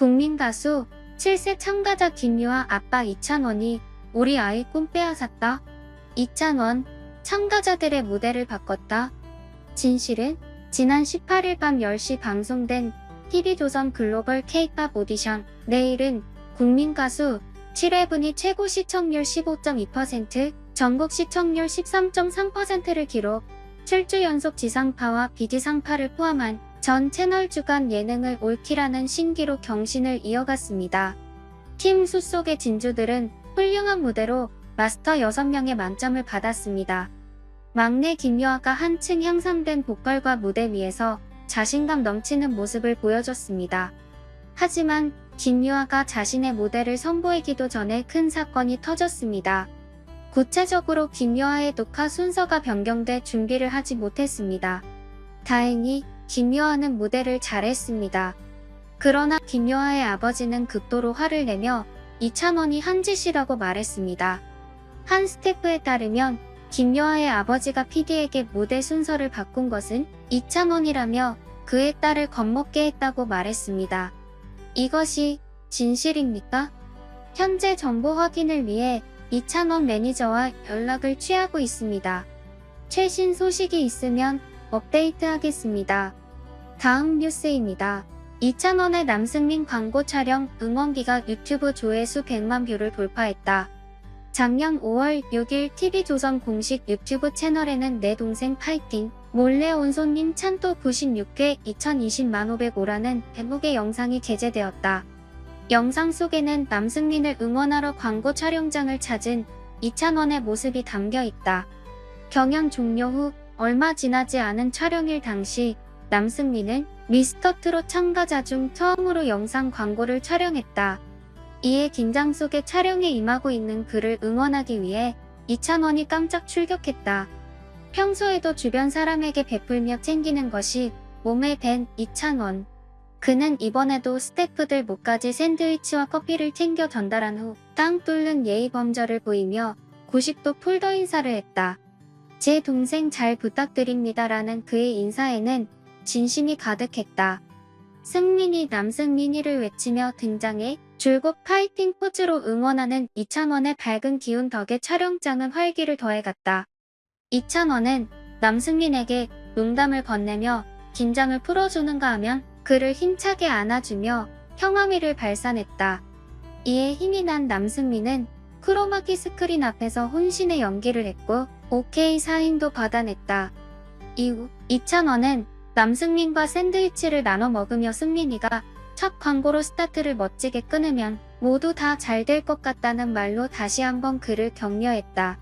국민 가수 7세 참가자 김유아 아빠 이찬원이 우리 아이 꿈 빼앗았다. 이찬원 참가자들의 무대를 바꿨다. 진실은 지난 18일 밤 10시 방송된 TV조선 글로벌 K-팝 오디션 내일은 국민 가수 7회분이 최고 시청률 15.2%, 전국 시청률 13.3%를 기록, 7주 연속 지상파와 비지상파를 포함한 전 채널 주간 예능을 올킬하는 신기록 경신을 이어갔습니다. 팀수 속의 진주들은 훌륭한 무대로 마스터 6명의 만점을 받았습니다. 막내 김유아가 한층 향상된 보컬과 무대 위에서 자신감 넘치는 모습을 보여줬습니다. 하지만 김유아가 자신의 무대를 선보이기도 전에 큰 사건이 터졌습니다. 구체적으로 김유아의 녹화 순서가 변경돼 준비를 하지 못했습니다. 다행히 김유아는 무대를 잘했습니다. 그러나 김유아의 아버지는 극도로 화를 내며 이찬원이 한 짓이라고 말했습니다. 한 스태프에 따르면 김유아의 아버지가 PD에게 무대 순서를 바꾼 것은 이찬원이라며 그의 딸을 겁먹게 했다고 말했습니다. 이것이 진실입니까? 현재 정보 확인을 위해 이찬원 매니저와 연락을 취하고 있습니다. 최신 소식이 있으면 업데이트 하겠습니다. 다음 뉴스입니다. 이찬원의 남승민 광고 촬영 응원기가 유튜브 조회수 100만 뷰를 돌파했다. 작년 5월 6일 TV조선 공식 유튜브 채널에는 내 동생 파이팅, 몰래 온 손님 찬또 96회 2020만 505라는 대목의 영상이 게재되었다. 영상 속에는 남승민을 응원하러 광고 촬영장을 찾은 이찬원의 모습이 담겨 있다. 경연 종료 후 얼마 지나지 않은 촬영일 당시 남승민은 미스터 트롯 참가자 중 처음으로 영상 광고를 촬영했다. 이에 긴장 속에 촬영에 임하고 있는 그를 응원하기 위해 이찬원이 깜짝 출격했다. 평소에도 주변 사람에게 베풀며 챙기는 것이 몸에 밴 이찬원. 그는 이번에도 스태프들 목까지 샌드위치와 커피를 챙겨 전달한 후 땅 뚫는 예의 범절을 보이며 90도 폴더 인사를 했다. 제 동생 잘 부탁드립니다라는 그의 인사에는 진심이 가득했다. 승민이 남승민이를 외치며 등장해 줄곧 파이팅 포즈로 응원하는 이찬원의 밝은 기운 덕에 촬영장은 활기를 더해갔다. 이찬원은 남승민에게 농담을 건네며 긴장을 풀어주는가 하면 그를 힘차게 안아주며 평화미를 발산했다. 이에 힘이 난 남승민은 크로마키 스크린 앞에서 혼신의 연기를 했고 오케이 사인도 받아냈다. 이후 이찬원은 남승민과 샌드위치를 나눠 먹으며 승민이가 첫 광고로 스타트를 멋지게 끊으면 모두 다 잘 될 것 같다는 말로 다시 한번 그를 격려했다.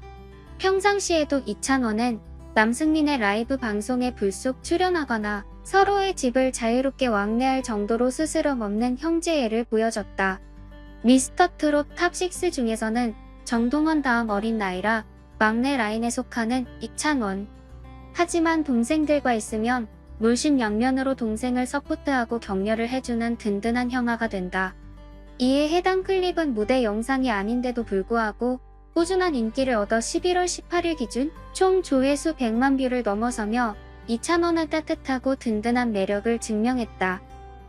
평상시에도 이찬원은 남승민의 라이브 방송에 불쑥 출연하거나 서로의 집을 자유롭게 왕래할 정도로 스스럼 없는 형제애를 보여줬다. 미스터 트롯 탑6 중에서는 정동원 다음 어린 나이라 막내 라인에 속하는 이찬원. 하지만 동생들과 있으면 물심 양면으로 동생을 서포트하고 격려를 해주는 든든한 형아가 된다. 이에 해당 클립은 무대 영상이 아닌데도 불구하고 꾸준한 인기를 얻어 11월 18일 기준 총 조회수 100만 뷰를 넘어서며 이찬원의 따뜻하고 든든한 매력을 증명했다.